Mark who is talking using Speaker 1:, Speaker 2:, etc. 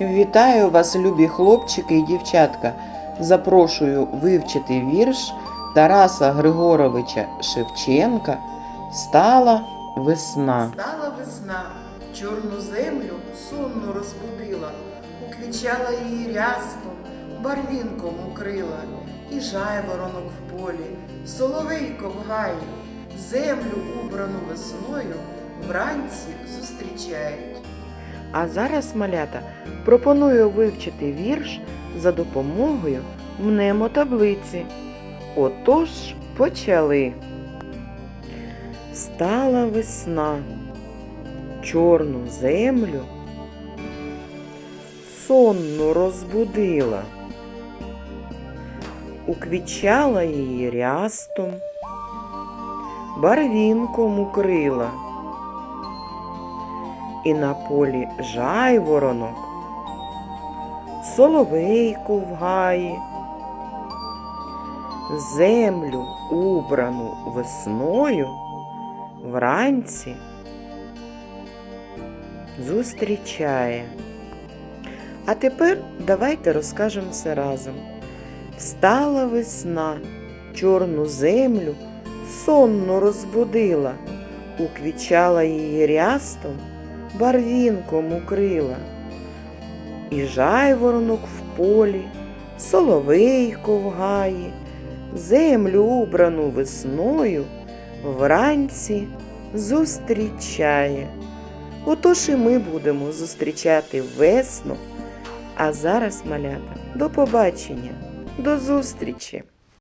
Speaker 1: Вітаю вас, любі хлопчики і дівчатка. Запрошую вивчити вірш Тараса Григоровича Шевченка Стала весна.
Speaker 2: Стала весна, чорну землю сонну розбудила, уквічала її рястом, барвінком укрила, і жайворонок в полі, соловейко в гаї, землю убрану весною вранці зустрічають.
Speaker 1: А зараз, малята, пропоную вивчити вірш за допомогою мнемотаблиці. Отож, почали. Стала весна, чорну землю сонну розбудила, уквічала її рястом, барвінком укрила і на полі жайворонок, соловейко в гаї, землю убрану весною вранці зустрічає. А тепер давайте розкажемо все разом. Встала весна, чорну землю сонно розбудила, уквічала її рястом, барвінком укрила. І жайворонок в полі, соловейко в гаї, землю убрану весною вранці зустрічає. Отож і ми будемо зустрічати весну. А зараз, малята, до побачення, до зустрічі!